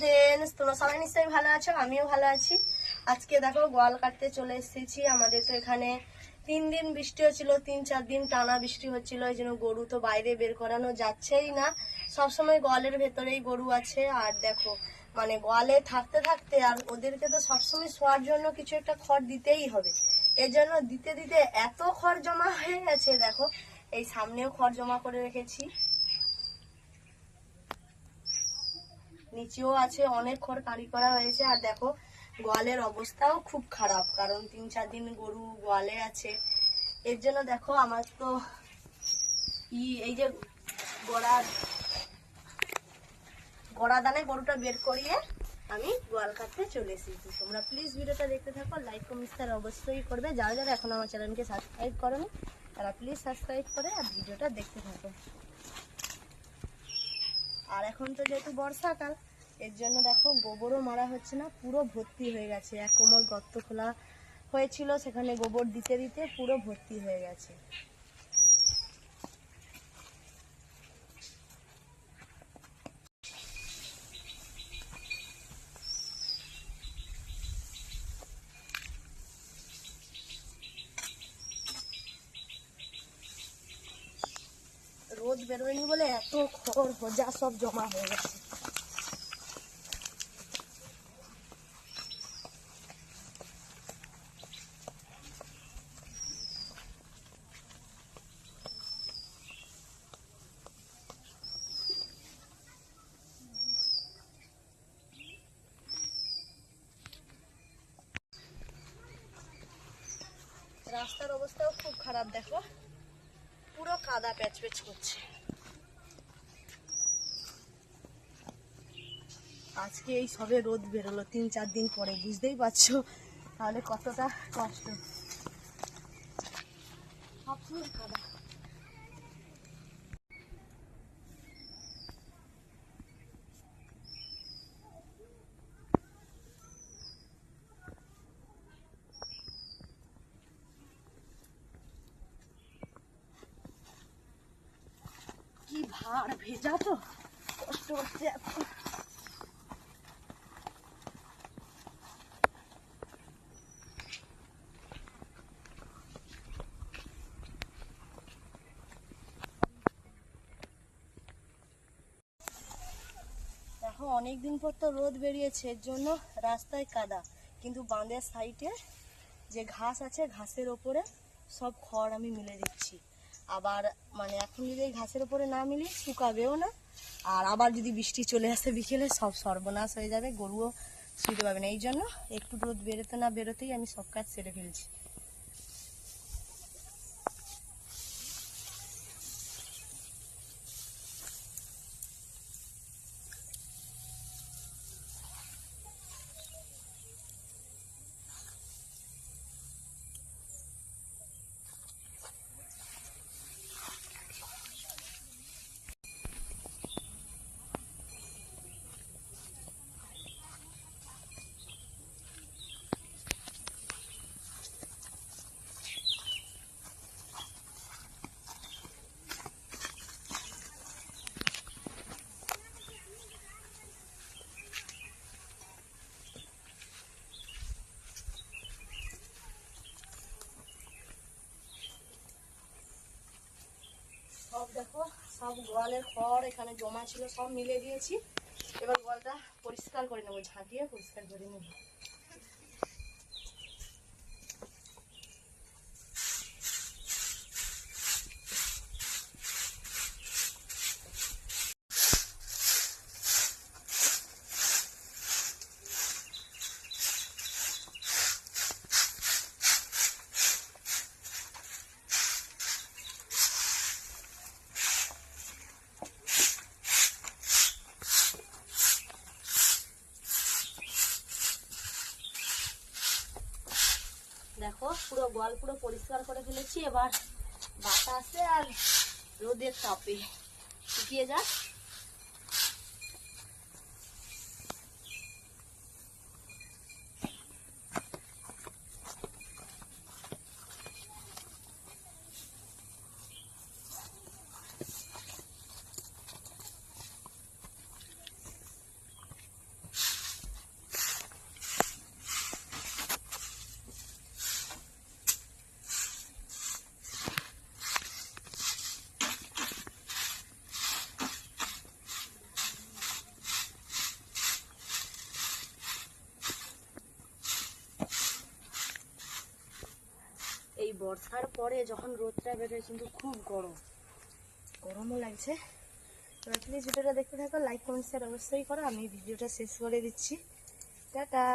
Friends তোমরা সবাই নিশ্চয়ই ভালো আছো, আমিও ভালো আছি। আজকে দেখো গোয়াল কাটতে চলে এসেছি। আমাদের তো এখানে তিন দিন বৃষ্টি হচ্ছিল, তিন চার দিন টানা বৃষ্টি হচ্ছিল, এই জন্য গরু তো বাইরে বের করানো যাচ্ছেই না। সবসময় গোয়ালের ভেতরেই গরু আছে, আর দেখো মানে গোয়ালে থাকতে থাকতে আর ওদেরকে তো সবসময় শোয়ার জন্য কিছু একটা খড় দিতেই হবে। এর জন্য দিতে দিতে এত খড় জমা হয়ে গেছে, দেখো, এই সামনেও খড় জমা করে রেখেছি। নিচেও আছে, অনেক খড় কাঁড়ি করা হয়েছে। আর দেখো, গোয়ালের অবস্থাও খুব খারাপ, কারণ তিন চার দিন গরু গোয়ালে আছে। এর জন্য দেখো, আমার তো ই, এই যে গড়া গড়া দানে গরুটা বের করিয়ে আমি গোয়াল কাটতে চলে এসেছি। তোমরা প্লিজ ভিডিওটা দেখতে থাকো লাইক কমেন্ট শেয়ার অবশ্যই করবে। যারা যারা এখন আমার চ্যানেলকে সাবস্ক্রাইব করোনি, তারা প্লিজ সাবস্ক্রাইব করে আর ভিডিওটা দেখতে থাকো। আর এখন তো যেহেতু বর্ষাকাল এর জন্য দেখো গোবরও মারা হচ্ছে না, পুরো ভর্তি হয়ে গেছে। এক কোমর গর্ত খোলা হয়েছিল, সেখানে গোবর দিতে দিতে পুরো ভর্তি হয়ে গেছে। রোদ বেরোয়নি বলে এত খড় হোজা সব জমা হয়ে গেছে। রাস্তার অবস্থাও খুব খারাপ, দেখো। পুরো কাদা প্যাচ প্যাচ করছে। আজকে এই সবে রোদ বেরোলো, তিন চার দিন পরে, বুঝতেই পারছ? তাহলে কতটা কষ্ট। সবসময় কাদা। ভার ভেজা তো? কষ্ট হচ্ছে এখন। দেখো, অনেকদিন পর তো রোদ বেরিয়েছে, এর জন্য রাস্তায় কাদা। কিন্তু বাঁধের সাইডে যে ঘাস আছে, ঘাসের ওপরে সব খড় আমি মিলে দিচ্ছি। আবার মানে এখন যদি এই ঘাসের উপরে না মিলে, শুকাবেও না। আর আবার যদি বৃষ্টি চলে আসে বিকেলে, সব সর্বনাশ হয়ে যাবে, গরুও শুতে পাবে না। এই জন্য একটু রোদ বেরোতে না বেরোতেই আমি সব কাজ সেরে ফেলছি সব দেখো সব গোয়ালের খড় এখানে জমা ছিল, সব মিলে দিয়েছি। এবার গোয়ালটা পরিষ্কার করে নেব ঝাঁটিয়ে পরিষ্কার করে নেব। দেখো পুরো গোয়াল পুরো পরিষ্কার করে ফেলেছি। এবার বাতাসে আর রোদের তাপে শুকিয়ে যাক। বর্ষার পরে যখন রোদটা বেরোয় কিন্তু খুব গরম। গরমও লাগছে। এবার প্লিজ ভিডিওটা দেখতে থাকো লাইক কমেন্ট শেয়ার অবশ্যই করো। আমি ভিডিওটা শেষ করে দিচ্ছি। টাটা!